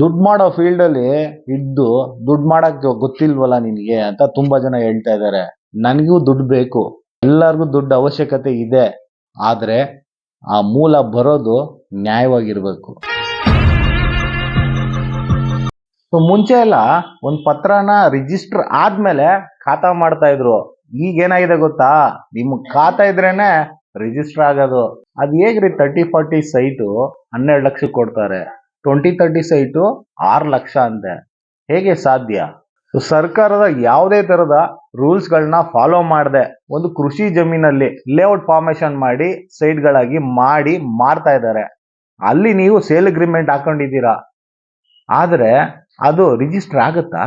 ದುಡ್ಡು ಮಾಡೋ ಫೀಲ್ಡ್ ಅಲ್ಲಿ ಇದ್ದು ದುಡ್ಡು ಮಾಡಕ್ ಗೊತ್ತಿಲ್ವಲ್ಲ ನಿನಗೆ ಅಂತ ತುಂಬಾ ಜನ ಹೇಳ್ತಾ ಇದ್ದಾರೆ ನನಗೂ ದುಡ್ಡು ಬೇಕು. ಎಲ್ಲರಿಗೂ ದುಡ್ಡು ಅವಶ್ಯಕತೆ ಇದೆ. ಆದ್ರೆ ಆ ಮೂಲ ಬರೋದು ನ್ಯಾಯವಾಗಿರ್ಬೇಕು. ಸೊ, ಮುಂಚೆ ಎಲ್ಲ ಒಂದು ಪತ್ರನ ರಿಜಿಸ್ಟರ್ ಆದ್ಮೇಲೆ ಖಾತಾ ಮಾಡ್ತಾ ಇದ್ರು. ಈಗ ಏನಾಗಿದೆ ಗೊತ್ತಾ? ನಿಮ್ ಖಾತಾ ಇದ್ರೇನೆ ರಿಜಿಸ್ಟರ್ ಆಗೋದು. ಅದ್ ಹೇಗ್ರಿ ತರ್ಟಿ ಫಾರ್ಟಿ ಸೈಟು ಹನ್ನೆರಡು ಲಕ್ಷ ಕೊಡ್ತಾರೆ. ಟ್ವೆಂಟಿ ತರ್ಟಿ ಸೈಟು ಆರು ಲಕ್ಷ ಅಂತೆ. ಹೇಗೆ ಸಾಧ್ಯ? ಸರ್ಕಾರದ ಯಾವುದೇ ಥರದ ರೂಲ್ಸ್ಗಳನ್ನ ಫಾಲೋ ಮಾಡದೆ ಒಂದು ಕೃಷಿ ಜಮೀನಲ್ಲಿ ಲೇಔಟ್ ಫಾರ್ಮೇಶನ್ ಮಾಡಿ ಸೈಟ್ಗಳಾಗಿ ಮಾಡಿ ಮಾರ್ತಾ ಇದ್ದಾರೆ. ಅಲ್ಲಿ ನೀವು ಸೇಲ್ ಅಗ್ರಿಮೆಂಟ್ ಹಾಕೊಂಡಿದ್ದೀರಾ? ಆದರೆ ಅದು ರಿಜಿಸ್ಟರ್ ಆಗುತ್ತಾ?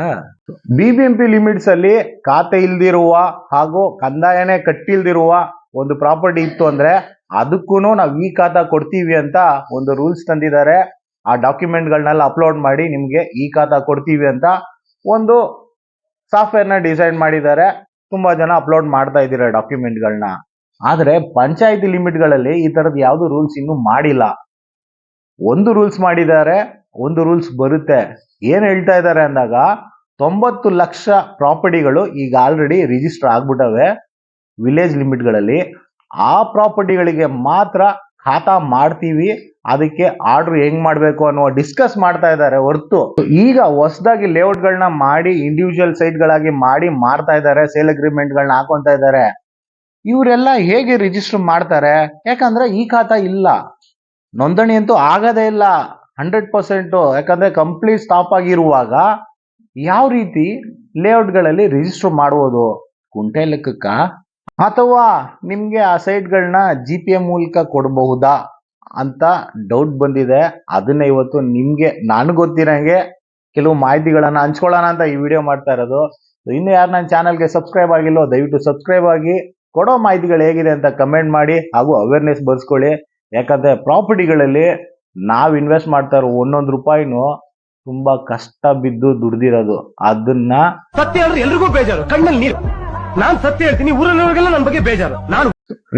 B B M P limits ಅಲ್ಲಿ ಖಾತೆ ಇಲ್ದಿರುವ ಹಾಗೂ ಕಂದಾಯನೇ ಕಟ್ಟಿಲ್ದಿರುವ ಒಂದು ಪ್ರಾಪರ್ಟಿ ಇತ್ತು ಅಂದ್ರೆ ಅದಕ್ಕೂ ನಾವು ಈ ಖಾತಾ ಕೊಡ್ತೀವಿ ಅಂತ ಒಂದು ರೂಲ್ಸ್ ತಂದಿದ್ದಾರೆ. ಆ ಡಾಕ್ಯುಮೆಂಟ್ ಗಳನ್ನೆಲ್ಲ ಅಪ್ಲೋಡ್ ಮಾಡಿ ನಿಮಗೆ ಈ ಖಾತಾ ಕೊಡ್ತೀವಿ ಅಂತ ಒಂದು ಸಾಫ್ಟ್ವೇರ್ನ ಡಿಸೈನ್ ಮಾಡಿದ್ದಾರೆ. ತುಂಬಾ ಜನ ಅಪ್ಲೋಡ್ ಮಾಡ್ತಾ ಇದ್ದೀರಾ ಡಾಕ್ಯುಮೆಂಟ್ ಆದರೆ ಪಂಚಾಯತಿ ಲಿಮಿಟ್ಗಳಲ್ಲಿ ಈ ಥರದ್ದು ಯಾವ್ದು ರೂಲ್ಸ್ ಇನ್ನೂ ಮಾಡಿಲ್ಲ. ಒಂದು ರೂಲ್ಸ್ ಮಾಡಿದ್ದಾರೆ, ಒಂದು ರೂಲ್ಸ್ ಬರುತ್ತೆ. ಏನು ಹೇಳ್ತಾ ಇದ್ದಾರೆ ಅಂದಾಗ ತೊಂಬತ್ತು ಲಕ್ಷ ಪ್ರಾಪರ್ಟಿಗಳು ಈಗ ಆಲ್ರೆಡಿ ರಿಜಿಸ್ಟರ್ ಆಗ್ಬಿಟ್ಟವೆ ವಿಲೇಜ್ ಲಿಮಿಟ್ಗಳಲ್ಲಿ. ಆ ಪ್ರಾಪರ್ಟಿಗಳಿಗೆ ಮಾತ್ರ ಖಾತಾ ಮಾಡ್ತೀವಿ. ಅದಕ್ಕೆ ಆರ್ಡರ್ ಹೆಂಗ್ ಮಾಡಬೇಕು ಅನ್ನೋ ಡಿಸ್ಕಸ್ ಮಾಡ್ತಾ ಇದ್ದಾರೆ ಹೊರತು. ಈಗ ಹೊಸದಾಗಿ ಲೇಔಟ್ಗಳನ್ನ ಮಾಡಿ ಇಂಡಿವಿಜುವಲ್ ಸೈಟ್ಗಳಾಗಿ ಮಾಡಿ ಮಾರ್ತಾ ಇದ್ದಾರೆ ಸೇಲ್ ಅಗ್ರಿಮೆಂಟ್ಗಳನ್ನ ಹಾಕೊಂತ ಇದ್ದಾರೆ. ಇವರೆಲ್ಲ ಹೇಗೆ ರಿಜಿಸ್ಟರ್ ಮಾಡ್ತಾರೆ? ಯಾಕಂದ್ರೆ ಈ ಖಾತಾ ಇಲ್ಲ. ನೋಂದಣಿ ಅಂತೂ ಆಗದೇ ಇಲ್ಲ ಹಂಡ್ರೆಡ್ ಪರ್ಸೆಂಟ್ ಯಾಕಂದ್ರೆ ಕಂಪ್ಲೀಟ್ ಸ್ಟಾಪ್ ಆಗಿರುವಾಗ ಯಾವ ರೀತಿ ಲೇಔಟ್ಗಳಲ್ಲಿ ರಿಜಿಸ್ಟರ್ ಮಾಡುವುದು ಕುಂಟೆ ಲೆಕ್ಕಕ್ಕ? ಅಥವಾ ನಿಮ್ಗೆ ಆ ಸೈಟ್ಗಳನ್ನ ಜಿ ಪಿ ಎ ಮೂಲಕ ಕೊಡಬಹುದಾ? ಅಂತ ಡೌಟ್ ಬಂದಿದೆ. ಅದನ್ನ ಇವತ್ತು ನಿಮ್ಗೆ ನಾನು ಗೊತ್ತಿರಂಗೆ ಕೆಲವು ಮಾಹಿತಿಗಳನ್ನ ಹಂಚ್ಕೊಳ್ಳೋಣ ಅಂತ ಈ ವಿಡಿಯೋ ಮಾಡ್ತಾ ಇರೋದು. ಇನ್ನು ಯಾರು ನನ್ನ ಚಾನಲ್ಗೆ ಸಬ್ಸ್ಕ್ರೈಬ್ ಆಗಿಲ್ಲೋ ದಯವಿಟ್ಟು ಸಬ್ಸ್ಕ್ರೈಬ್ ಆಗಿ ಕೊಡೋ ಮಾಹಿತಿಗಳು ಹೇಗಿದೆ ಅಂತ ಕಮೆಂಟ್ ಮಾಡಿ ಹಾಗೂ ಅವೇರ್ನೆಸ್ ಬರ್ಸ್ಕೊಳ್ಳಿ ಯಾಕಂದ್ರೆ ಪ್ರಾಪರ್ಟಿಗಳಲ್ಲಿ ನಾವು ಇನ್ವೆಸ್ಟ್ ಮಾಡ್ತಾ ಇರೋ ಒಂದೊಂದು ರೂಪಾಯಿನೂ ತುಂಬಾ ಕಷ್ಟ ಬಿದ್ದು ದುಡ್ದಿರೋದು. ಅದನ್ನ ಸತ್ಯ ಹೇಳಿದ್ರೆ ಎಲ್ರಿಗೂ ಬೇಜಾರು. ಕಣ್ಣಲ್ಲಿ ನೀರು. ನಾನ್ ಸತ್ಯ ಹೇಳ್ತೀನಿ ಊರಲ್ಲಿರೋರಿಗೆಲ್ಲ ನನ್ನ ಬಗ್ಗೆ ಬೇಜಾರು. ನಾನು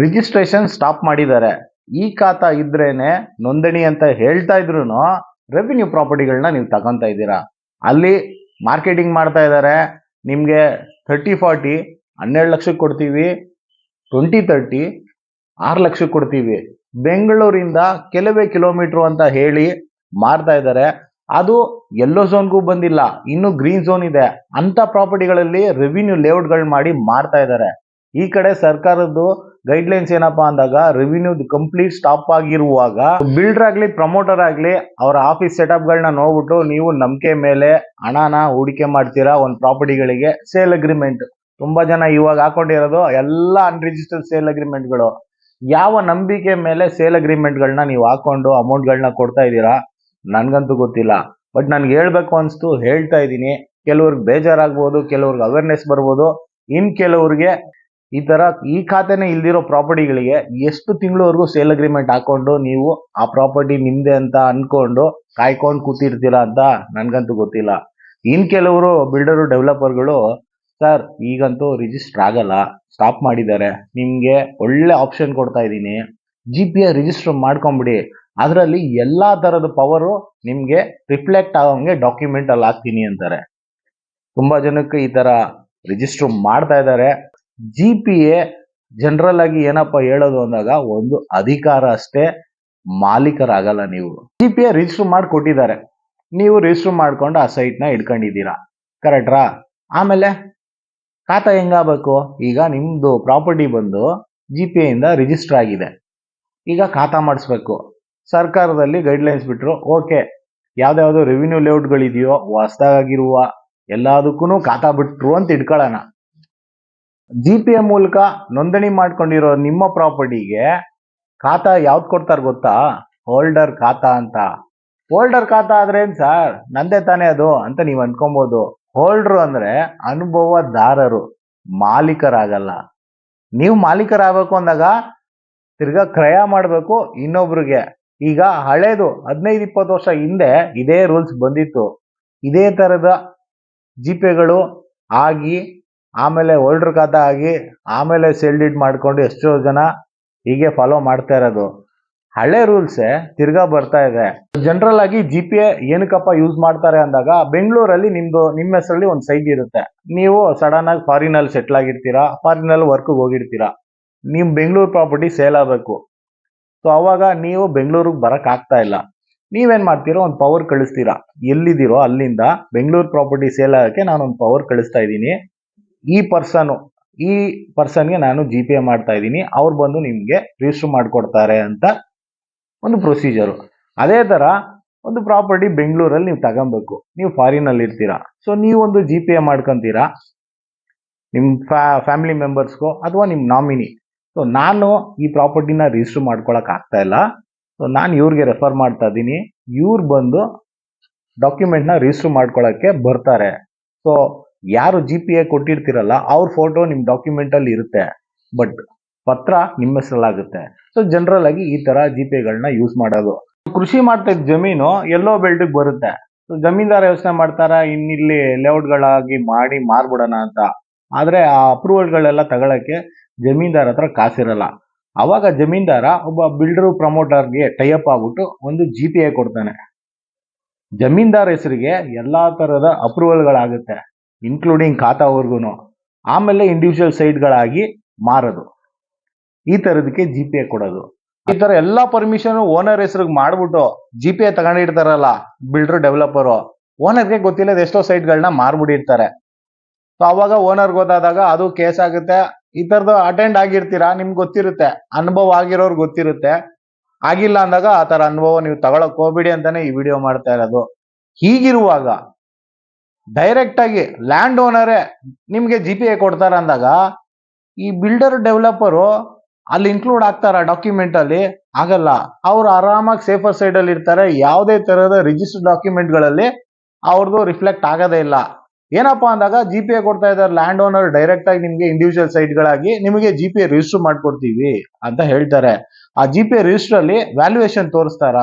ರಿಜಿಸ್ಟ್ರೇಷನ್ ಸ್ಟಾಪ್ ಮಾಡಿದ್ದಾರೆ. ಈ ಖಾತಾ ಇದ್ರೇನೆ ನೋಂದಣಿ ಅಂತ ಹೇಳ್ತಾ ಇದ್ರು ರೆವಿನ್ಯೂ ಪ್ರಾಪರ್ಟಿಗಳನ್ನ ನೀವು ತಗೊಂತ ಇದ್ದೀರಾ. ಅಲ್ಲಿ ಮಾರ್ಕೆಟಿಂಗ್ ಮಾಡ್ತಾ ಇದ್ದಾರೆ ನಿಮ್ಗೆ ಥರ್ಟಿ ಫಾರ್ಟಿ ಹನ್ನೆರಡು ಲಕ್ಷಕ್ಕೆ ಕೊಡ್ತೀವಿ ಟ್ವೆಂಟಿ ತರ್ಟಿ ಆರು ಲಕ್ಷಕ್ಕೆ ಕೊಡ್ತೀವಿ. ಬೆಂಗಳೂರಿಂದ ಕೆಲವೇ ಕಿಲೋಮೀಟರ್ ಅಂತ ಹೇಳಿ ಮಾರ್ತಾ ಇದ್ದಾರೆ ಅದು ಯೆಲ್ಲೋ ಝೋನ್ಗೂ ಬಂದಿಲ್ಲ, ಇನ್ನು ಗ್ರೀನ್ ಝೋನ್ ಇದೆ. ಅಂತ ಪ್ರಾಪರ್ಟಿಗಳಲ್ಲಿ ರೆವಿನ್ಯೂ ಲೇಔಟ್ಗಳು ಮಾಡಿ ಮಾರ್ತಾ ಇದ್ದಾರೆ ಈ ಕಡೆ ಸರ್ಕಾರದ್ದು ಗೈಡ್ಲೈನ್ಸ್ ಏನಪ್ಪಾ ಅಂದಾಗ ರೆವಿನ್ಯೂ ಕಂಪ್ಲೀಟ್ ಸ್ಟಾಪ್ ಆಗಿರುವಾಗ ಬಿಲ್ಡರ್ ಆಗ್ಲಿ ಪ್ರಮೋಟರ್ ಆಗ್ಲಿ, ಅವರ ಆಫೀಸ್ ಸೆಟಪ್ ಗಳನ್ನ ನೋಡ್ಬಿಟ್ಟು ನೀವು ನಂಬಿಕೆ ಮೇಲೆ ಹಣನ ಹೂಡಿಕೆ ಮಾಡ್ತೀರಾ ಒಂದು ಪ್ರಾಪರ್ಟಿಗಳಿಗೆ ಸೇಲ್ ಅಗ್ರಿಮೆಂಟ್ ತುಂಬಾ ಜನ ಇವಾಗ ಹಾಕೊಂಡಿರೋದು ಎಲ್ಲ ಅನ್ರಿಜಿಸ್ಟರ್ಡ್ ಸೇಲ್ ಅಗ್ರಿಮೆಂಟ್ಗಳು ಯಾವ ನಂಬಿಕೆ ಮೇಲೆ ಸೇಲ್ ಅಗ್ರಿಮೆಂಟ್ಗಳನ್ನ ನೀವು ಹಾಕೊಂಡು ಅಮೌಂಟ್ಗಳನ್ನ ಕೊಡ್ತಾ ಇದ್ದೀರಾ? ನನಗಂತೂ ಗೊತ್ತಿಲ್ಲ. ಬಟ್ ನನ್ಗೆ ಹೇಳ್ಬೇಕು ಅನ್ಸ್ತು, ಹೇಳ್ತಾ ಇದ್ದೀನಿ. ಕೆಲವ್ರಿಗೆ ಬೇಜಾರಾಗ್ಬೋದು, ಕೆಲವ್ರಿಗೆ ಅವೇರ್ನೆಸ್ ಬರ್ಬೋದು. ಇನ್ ಕೆಲವ್ರಿಗೆ ಈ ತರ ಈ ಖಾತೆನೇ ಇಲ್ದಿರೋ ಪ್ರಾಪರ್ಟಿಗಳಿಗೆ ಎಷ್ಟು ತಿಂಗಳವರೆಗೂ ಸೇಲ್ ಅಗ್ರಿಮೆಂಟ್ ಹಾಕೊಂಡು ನೀವು ಆ ಪ್ರಾಪರ್ಟಿ ನಿಮ್ದೆ ಅಂತ ಅನ್ಕೊಂಡು ಕಾಯ್ಕೊಂಡು ಕೂತಿರ್ತೀರಾ ಅಂತ ನನ್ಗಂತೂ ಗೊತ್ತಿಲ್ಲ. ಇನ್ ಕೆಲವರು ಬಿಲ್ಡರು, ಡೆವಲಪರ್ಗಳು, ಸರ್, ಈಗಂತೂ ರಿಜಿಸ್ಟರ್ ಆಗಲ್ಲ, ಸ್ಟಾಪ್ ಮಾಡಿದ್ದಾರೆ. ನಿಮ್ಗೆ ಒಳ್ಳೆ ಆಪ್ಷನ್ ಕೊಡ್ತಾ ಇದ್ದೀನಿ. ಜಿ ಪಿ ಐ ರಿಜಿಸ್ಟರ್ ಮಾಡ್ಕೊಂಬಿಡಿ. ಅದರಲ್ಲಿ ಎಲ್ಲಾ ತರದ ಪವರು ನಿಮ್ಗೆ ರಿಫ್ಲೆಕ್ಟ್ ಆಗೋಂಗೆ ಡಾಕ್ಯುಮೆಂಟ್ ಅಲ್ಲಿ ಹಾಕ್ತೀನಿ ಅಂತಾರೆ. ತುಂಬಾ ಜನಕ್ಕೆ ಈ ತರ ರಿಜಿಸ್ಟರ್ ಮಾಡ್ತಾ ಇದ್ದಾರೆ. ಜಿ ಪಿ ಎ ಜನರಲ್ ಆಗಿ ಏನಪ್ಪ ಹೇಳೋದು ಅಂದಾಗ ಒಂದು ಅಧಿಕಾರ ಅಷ್ಟೇ ಮಾಲೀಕರಾಗಲ್ಲ ನೀವು. ಜಿ ಪಿ ಎ ರಿಜಿಸ್ಟರ್ ಮಾಡಿ ಕೊಟ್ಟಿದ್ದಾರೆ. ನೀವು ರಿಜಿಸ್ಟರ್ ಮಾಡ್ಕೊಂಡು ಆ ಸೈಟ್ನ ಇಟ್ಕೊಂಡಿದ್ದೀರಾ. ಕರೆಕ್ಟ್ರಾ ಆಮೇಲೆ ಖಾತ ಹೆಂಗಾಗಬೇಕು? ಈಗ ನಿಮ್ಮದು ಪ್ರಾಪರ್ಟಿ ಬಂದು ಜಿ ಪಿ ಇಂದ ರಿಜಿಸ್ಟರ್ ಆಗಿದೆ. ಈಗ ಖಾತಾ ಮಾಡಿಸ್ಬೇಕು. ಸರ್ಕಾರದಲ್ಲಿ ಗೈಡ್ಲೈನ್ಸ್ ಬಿಟ್ಟರು ಓಕೆ ಯಾವುದ್ಯಾವುದು ರೆವಿನ್ಯೂ ಲೇಔಟ್ಗಳಿದೆಯೋ ಹೊಸದಾಗಿರುವ ಎಲ್ಲದಕ್ಕೂ ಖಾತಾ ಬಿಟ್ರು ಅಂತ ಇಟ್ಕೊಳ್ಳೋಣ. ಜಿ ಪಿ ಎ ಮೂಲಕ ನೋಂದಣಿ ಮಾಡ್ಕೊಂಡಿರೋ ನಿಮ್ಮ ಪ್ರಾಪರ್ಟಿಗೆ ಖಾತಾ ಯಾವ್ದು ಕೊಡ್ತಾರೆ ಗೊತ್ತಾ? ಹೋಲ್ಡರ್ ಖಾತಾ ಅಂತ. ಹೋಲ್ಡರ್ ಖಾತಾ ಆದ್ರೆ ಏನ್ ಸರ್? ನಂದೇ ತಾನೇ ಅದು ಅಂತ ನೀವು ಅನ್ಕೊಬೋದು. ಹೋಲ್ಡರ್ ಅಂದ್ರೆ ಅನುಭವದಾರರು, ಮಾಲೀಕರಾಗಲ್ಲ. ನೀವು ಮಾಲೀಕರಾಗಬೇಕು ಅಂದಾಗ ತಿರ್ಗಾ ಕ್ರಯ ಮಾಡಬೇಕು ಇನ್ನೊಬ್ರಿಗೆ. ಈಗ ಹಳೇದು ಹದಿನೈದು, ಇಪ್ಪತ್ತು ವರ್ಷ ಹಿಂದೆ ಇದೇ ರೂಲ್ಸ್ ಬಂದಿತ್ತು. ಇದೇ ತರದ ಜಿಪೆಗಳು ಆಗಿ ಆಮೇಲೆ ಹೋಲ್ಡ್ರ್ ಖಾತಾ ಆಗಿ ಆಮೇಲೆ ಸೆಲ್ ಡೀಡ್ ಮಾಡ್ಕೊಂಡು ಎಷ್ಟೋ ಜನ ಹೀಗೆ ಫಾಲೋ ಮಾಡ್ತಾ ಇರೋದು. ಹಳೆ ರೂಲ್ಸೇ ತಿರ್ಗಾ ಬರ್ತಾ ಇದೆ. ಜನರಲ್ ಆಗಿ ಜಿ ಪಿ ಎ ಏನಕ್ಕಪ್ಪ ಯೂಸ್ ಮಾಡ್ತಾರೆ ಅಂದಾಗ ಬೆಂಗಳೂರಲ್ಲಿ ನಿಮ್ದು, ನಿಮ್ಮ ಹೆಸರಲ್ಲಿ ಒಂದು ಸೈಟ್ ಇರುತ್ತೆ. ನೀವು ಸಡನ್ ಆಗಿ ಫಾರಿನ್ ಅಲ್ಲಿ ಸೆಟ್ಲ್ ಆಗಿರ್ತೀರಾ ಫಾರಿನ್ ಅಲ್ಲಿ ವರ್ಕ್ಗೆ ಹೋಗಿರ್ತೀರಾ. ನಿಮ್ಮ ಬೆಂಗಳೂರು ಪ್ರಾಪರ್ಟಿ ಸೇಲ್ ಆಗಬೇಕು. ಸೊ ಅವಾಗ ನೀವು ಬೆಂಗಳೂರಿಗೆ ಬರೋಕ್ಕಾಗ್ತಾ ಇಲ್ಲ. ನೀವೇನು ಮಾಡ್ತೀರೋ ಒಂದು ಪವರ್ ಕಳಿಸ್ತೀರಾ. ಎಲ್ಲಿದ್ದೀರೋ ಅಲ್ಲಿಂದ ಬೆಂಗಳೂರು ಪ್ರಾಪರ್ಟಿ ಸೇಲ್ ಆಗಕ್ಕೆ ನಾನು ಒಂದು ಪವರ್ ಕಳಿಸ್ತಾ ಇದ್ದೀನಿ. ಈ ಪರ್ಸನು ಈ ಪರ್ಸನ್ಗೆ ನಾನು ಜಿ ಪೇ ಮಾಡ್ತಾ ಇದ್ದೀನಿ. ಅವ್ರು ಬಂದು ನಿಮಗೆ ರಿಜಿಸ್ಟರ್ ಮಾಡಿಕೊಡ್ತಾರೆ ಅಂತ ಒಂದು ಪ್ರೊಸೀಜರು ಅದೇ ಥರ ಒಂದು ಪ್ರಾಪರ್ಟಿ ಬೆಂಗಳೂರಲ್ಲಿ ನೀವು ತಗೊಬೇಕು. ನೀವು ಫಾರಿನಲ್ಲಿ ಇರ್ತೀರಾ. ಸೊ ನೀವೊಂದು ಜಿ ಪೇ ಮಾಡ್ಕೊತೀರಾ? ನಿಮ್ಮ ಫ್ಯಾ ಫ್ಯಾಮಿಲಿ ಮೆಂಬರ್ಸ್ಗೋ ಅಥವಾ ನಿಮ್ಮ ನಾಮಿನಿ ಸೊ ನಾನು ಈ ಪ್ರಾಪರ್ಟಿನ ರಿಜಿಸ್ಟರ್ ಮಾಡ್ಕೊಳಕ್ಕೆ ಆಗ್ತಾ ಇಲ್ಲ. ಸೊ ನಾನು ಇವ್ರಿಗೆ ರೆಫರ್ ಮಾಡ್ತಾ ಇದ್ದೀನಿ. ಇವ್ರು ಬಂದು ಡಾಕ್ಯುಮೆಂಟ್ನ ರಿಜಿಸ್ಟರ್ ಮಾಡ್ಕೊಳ್ಳೋಕ್ಕೆ ಬರ್ತಾರೆ. ಸೊ ಯಾರು ಜಿ ಪಿ ಎ ಕೊಟ್ಟಿರ್ತೀರಲ್ಲ, ಅವ್ರ ಫೋಟೋ ನಿಮ್ಮ ಡಾಕ್ಯುಮೆಂಟಲ್ಲಿ ಇರುತ್ತೆ. ಬಟ್ ಪತ್ರ ನಿಮ್ಮ ಹೆಸರಲ್ಲಾಗುತ್ತೆ. ಸೊ ಜನರಲ್ ಆಗಿ ಈ ತರ ಜಿ ಪಿ ಎಗಳನ್ನ ಯೂಸ್ ಮಾಡೋದು. ಕೃಷಿ ಮಾಡ್ತಾ ಇದ್ದ ಜಮೀನು ಎಲ್ಲೋ ಬೆಲ್ಟಿಗೆ ಬರುತ್ತೆ. ಸೊ ಜಮೀನ್ದಾರ ಯೋಚನೆ ಮಾಡ್ತಾರ, ಇನ್ನಿಲ್ಲಿ ಲೇಔಟ್ಗಳಾಗಿ ಮಾಡಿ ಮಾರ್ಬಿಡೋಣ ಅಂತ. ಆದ್ರೆ ಆ ಅಪ್ರೂವಲ್ಗಳೆಲ್ಲ ತಗೊಳಕ್ಕೆ ಜಮೀನ್ದಾರ ಹತ್ರ ಕಾಸಿರಲ್ಲ. ಅವಾಗ ಜಮೀನ್ದಾರ ಒಬ್ಬ ಬಿಲ್ಡರ್ ಪ್ರಮೋಟರ್ಗೆ ಟೈಅಪ್ ಆಗ್ಬಿಟ್ಟು ಒಂದು ಜಿ ಪಿ ಎ ಕೊಡ್ತಾನೆ. ಜಮೀನ್ದಾರ ಹೆಸರಿಗೆ ಎಲ್ಲಾ ತರದ ಅಪ್ರೂವಲ್ಗಳಾಗುತ್ತೆ ಇನ್ಕ್ಲೂಡಿಂಗ್ ಖಾತಾವರೆಗೂ ಆಮೇಲೆ ಇಂಡಿವಿಜುವಲ್ ಸೈಟ್ಗಳಾಗಿ ಮಾರೋದು. ಈ ಥರದಕ್ಕೆ ಜಿ ಪಿ ಐ ಕೊಡೋದು. ಈ ಥರ ಎಲ್ಲ ಪರ್ಮಿಷನ್ ಓನರ್ ಹೆಸರಿಗೆ ಮಾಡಿಬಿಟ್ಟು ಜಿ ಪಿ ಐ ತಗೊಂಡಿರ್ತಾರಲ್ಲ ಬಿಲ್ಡ್ರು ಡೆವಲಪರು ಓನರ್ಗೆ ಗೊತ್ತಿಲ್ಲ ಎಷ್ಟೋ ಸೈಟ್ಗಳನ್ನ ಮಾರ್ಬಿಟ್ಟಿರ್ತಾರೆ. ಸೊ ಅವಾಗ ಓನರ್ ಗೊತ್ತಾದಾಗ ಅದು ಕೇಸ್ ಆಗುತ್ತೆ. ಈ ಥರದ್ದು ಅಟೆಂಡ್ ಆಗಿರ್ತೀರಾ, ನಿಮ್ಗೆ ಗೊತ್ತಿರುತ್ತೆ. ಅನುಭವ ಆಗಿರೋರು ಗೊತ್ತಿರುತ್ತೆ. ಆಗಿಲ್ಲ ಅಂದಾಗ ಆ ಥರ ಅನುಭವ ನೀವು ತಗೊಳಕ್ಕೆ ಹೋಗ್ಬಿಡಿ ಅಂತಾನೆ ಈ ವಿಡಿಯೋ ಮಾಡ್ತಾ ಇರೋದು. ಹೀಗಿರುವಾಗ ಡೈರೆಕ್ಟ್ ಆಗಿ ಲ್ಯಾಂಡ್ ಓನರೇ ನಿಮಗೆ ಜಿ ಪಿ ಎ ಕೊಡ್ತಾರೆ ಅಂದಾಗ, ಈ ಬಿಲ್ಡರ್ ಡೆವಲಪರು ಅಲ್ಲಿ ಇನ್ಕ್ಲೂಡ್ ಆಗ್ತಾರ ಡಾಕ್ಯುಮೆಂಟ್ ಅಲ್ಲಿ? ಆಗಲ್ಲ. ಅವ್ರು ಆರಾಮಾಗಿ ಸೇಫರ್ ಸೈಡ್ ಅಲ್ಲಿ ಇರ್ತಾರೆ. ಯಾವುದೇ ತರಹದ ರಿಜಿಸ್ಟರ್ ಡಾಕ್ಯುಮೆಂಟ್ಗಳಲ್ಲಿ ಅವ್ರದ್ದು ರಿಫ್ಲೆಕ್ಟ್ ಆಗೋದೇ ಇಲ್ಲ. ಏನಪ್ಪಾ ಅಂದಾಗ ಜಿ ಪಿ ಎ ಕೊಡ್ತಾ ಇದ್ದಾರೆ ಲ್ಯಾಂಡ್ ಓನರ್ ಡೈರೆಕ್ಟ್ ಆಗಿ ನಿಮಗೆ ಇಂಡಿವಿಜುವಲ್ ಸೈಟ್ಗಳಾಗಿ ನಿಮಗೆ ಜಿ ಪಿ ಐ ರಿಜಿಸ್ಟರ್ ಮಾಡ್ಕೊಡ್ತೀವಿ ಅಂತ ಹೇಳ್ತಾರೆ. ಆ ಜಿ ಪಿ ಐ ರಿಜಿಸ್ಟರ್ ಅಲ್ಲಿ ವ್ಯಾಲ್ಯೂಯೇಷನ್ ತೋರಿಸ್ತಾರ?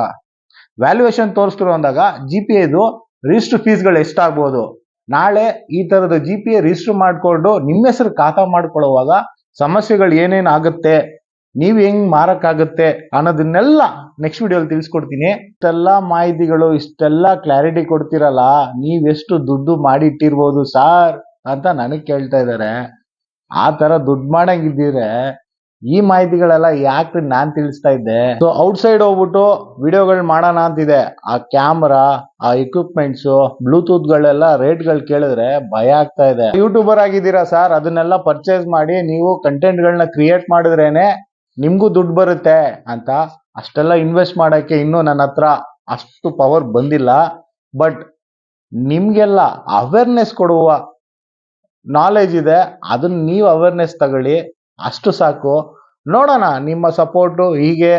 ವ್ಯಾಲ್ಯೂಯೇಷನ್ ತೋರಿಸ್ತಿರೋ ಅಂದಾಗ ಜಿ ಪಿ ಐದು ರಿಜಿಸ್ಟರ್ ಫೀಸ್ಗಳು ಎಷ್ಟಾಗ್ಬೋದು? ನಾಳೆ ಈ ತರದ ಜಿ ಪಿ ಎ ರಿಜಿಸ್ಟರ್ ಮಾಡ್ಕೊಂಡು ನಿಮ್ಮ ಹೆಸರು ಖಾತಾ ಮಾಡ್ಕೊಳ್ಳುವಾಗ ಸಮಸ್ಯೆಗಳು ಏನೇನ್ ಆಗುತ್ತೆ, ನೀವ್ ಹೆಂಗ್ ಮಾರಕ್ಕಾಗುತ್ತೆ ಅನ್ನೋದನ್ನೆಲ್ಲ ನೆಕ್ಸ್ಟ್ ವಿಡಿಯೋಲಿ ತಿಳಿಸ್ಕೊಡ್ತೀನಿ. ಇಷ್ಟೆಲ್ಲ ಮಾಹಿತಿಗಳು, ಇಷ್ಟೆಲ್ಲ ಕ್ಲಾರಿಟಿ ಕೊಡ್ತಿರಲ್ಲ ನೀವೆಷ್ಟು ದುಡ್ಡು ಮಾಡಿಟ್ಟಿರ್ಬೋದು ಸಾರ್ ಅಂತ ನನಗೆ ಕೇಳ್ತಾ ಇದಾರೆ. ಆ ತರ ದುಡ್ಡು ಮಾಡಂಗಿದ್ದೀರೆ ಈ ಮಾಹಿತಿಗಳೆಲ್ಲ ಯಾಕೆ ನಾನ್ ತಿಳಿಸ್ತಾ ಇದ್ದೆ. ಸೊ ಔಟ್ಸೈಡ್ ಹೋಗ್ಬಿಟ್ಟು ವಿಡಿಯೋಗಳು ಮಾಡೋಣ ಅಂತಿದೆ. ಆ ಕ್ಯಾಮ್ರಾ ಆ ಎಕ್ವಿಪ್ಮೆಂಟ್ಸ್ ಬ್ಲೂಟೂತ್ ಗಳೆಲ್ಲ ರೇಟ್ಗಳು ಕೇಳಿದ್ರೆ ಭಯ ಆಗ್ತಾ ಇದೆ. ಯೂಟ್ಯೂಬರ್ ಆಗಿದ್ದೀರಾ ಸರ್ ಅದನ್ನೆಲ್ಲ ಪರ್ಚೇಸ್ ಮಾಡಿ ನೀವು ಕಂಟೆಂಟ್ ಗಳನ್ನ ಕ್ರಿಯೇಟ್ ಮಾಡಿದ್ರೇನೆ ನಿಮ್ಗೂ ದುಡ್ಡು ಬರುತ್ತೆ ಅಂತ ಅಷ್ಟೆಲ್ಲ ಇನ್ವೆಸ್ಟ್ ಮಾಡೋಕೆ ಇನ್ನೂ ನನ್ನ ಹತ್ರ ಅಷ್ಟು ಪವರ್ ಬಂದಿಲ್ಲ. ಬಟ್ ನಿಮ್ಗೆಲ್ಲ ಅವೇರ್ನೆಸ್ ಕೊಡುವ ನಾಲೆಜ್ ಇದೆ. ಅದನ್ನ ನೀವು ಅವೇರ್ನೆಸ್ ತಗೊಳ್ಳಿ. ಅಷ್ಟು ಸಾಕು. ನೋಡೋಣ, ನಿಮ್ಮ ಸಪೋರ್ಟು ಹೀಗೆ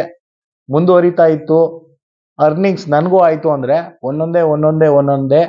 ಮುಂದುವರಿತಾ ಇತ್ತು. ಅರ್ನಿಂಗ್ಸ್ ನನಗೂ ಆಯಿತು ಅಂದರೆ ಒಂದೊಂದೇ ಒಂದೊಂದೇ ಒಂದೊಂದೇ.